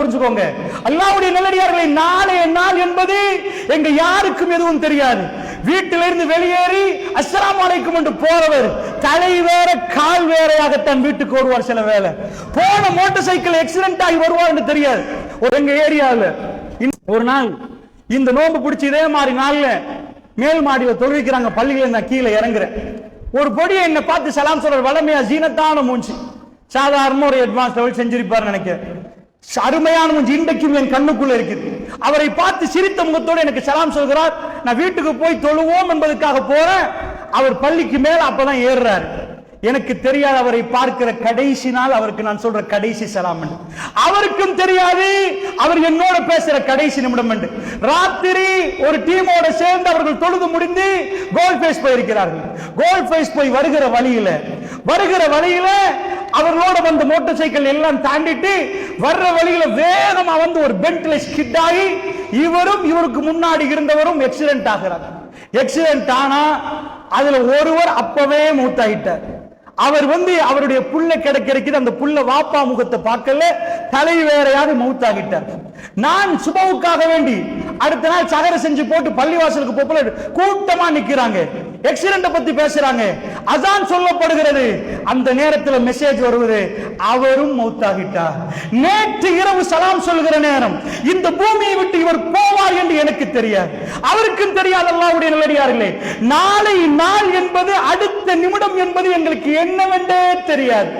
புரிஞ்சுக்கோங்க. அல்லாவுடைய நல்லடியார்களை நாளைய நாள் என்பது எங்க யாருக்கும் எதுவும் தெரியாது. வீட்டிலிருந்து வெளியேறி அஸ்லாம் அலைக்கும் என்று போறவர் தலை வேற கால் வேறையாகத்தான் வீட்டுக்கு வருவார் சில வேளை. போன மோட்டார் சைக்கிள் ஆக்சிடென்ட் ஆகி வருவார் என்று தெரியாது. ஒரு எங்க ஏரியாவில் ஒரு நாள் இந்த நோன்பு பிடிச்சி இதே மாதிரி நாள்ல மேல் மாடியில் தொழுவிக்கிறாங்க பள்ளியில நான் கீழே இறங்குறேன். ஒரு பொடியை என்னை பார்த்து சலாம் சொல்ற வளமையா ஜீனத்தான மூஞ்சி. சாதாரண ஒரு அட்வான்ஸ் லெவல் செஞ்சிருப்பார் நினைக்கிறேன். அருமையான மூஞ்சி இன்றைக்கும் என் கண்ணுக்குள்ள இருக்குது. அவரை பார்த்து சிரித்த முகத்தோடு எனக்கு சலாம் சொல்கிறார் நான் வீட்டுக்கு போய் தொழுவோம் என்பதற்காக போறேன். அவர் பள்ளிக்கு மேல அப்பதான் ஏறுறாரு. எனக்கு தெரியாது அவரை பார்க்கிற கடைசி நாள் அவருக்கு நான் சொல்ற கடைசி சலாம் அவருக்கும் தெரியாது அவர் என்னோட பேசுற கடைசி நிமிடம் என்று. ராத்திரி ஒரு டீமோட சேர்ந்து அவர்கள் தொழுது முடிந்து கோல் ஃபேஸ் போயிருக்கிறார்கள். கோல் ஃபேஸ் போய் வருகிற வழியில வருகிற வழியில வந்து மோட்டார் சைக்கிள் எல்லாம் தாண்டிட்டு வர்ற வழியில வேகமா வந்து ஒரு பெண்ட்ல ஸ்கிட் ஆகி இவரும் இவருக்கு முன்னாடி இருந்தவரும் எக்ஸிடென்ட் ஆகிறார் எக்ஸிடென்ட் ஆனா அதுல ஒருவர் அப்பவே மூத்தாயிட்டார். அவர் வந்து அவருடைய புல்ல கிடைக்கிறது அந்த புல்ல வாப்பா முகத்தை பார்க்கல தலை வேறையாக மௌத்தாகிட்டார். நான் சுபவுக்காக வேண்டி அடுத்த நாள் சகர செஞ்சு போட்டு பள்ளிவாசலுக்கு போல கூட்டமா நிக்கிறாங்க. எக்ஸிடென்ட் பத்தி பேசுறாங்க. அதான் சொல்லப்படுகிறது. அந்த நேரத்தில் மெசேஜ் வருவது அவரும் மௌத்தாகிட்டார். நேற்று இரவு சலாம் சொல்கிற நேரம் இந்த பூமியை விட்டு இவர் போவார் என்று எனக்கு தெரியாது. அவருக்கும் தெரியாது அல்லாவுடைய நல்லடியார்களே நாளை நாள் என்பது அடுத்த நிமிடம் என்பது எங்களுக்கு என்னவென்றே தெரியாது.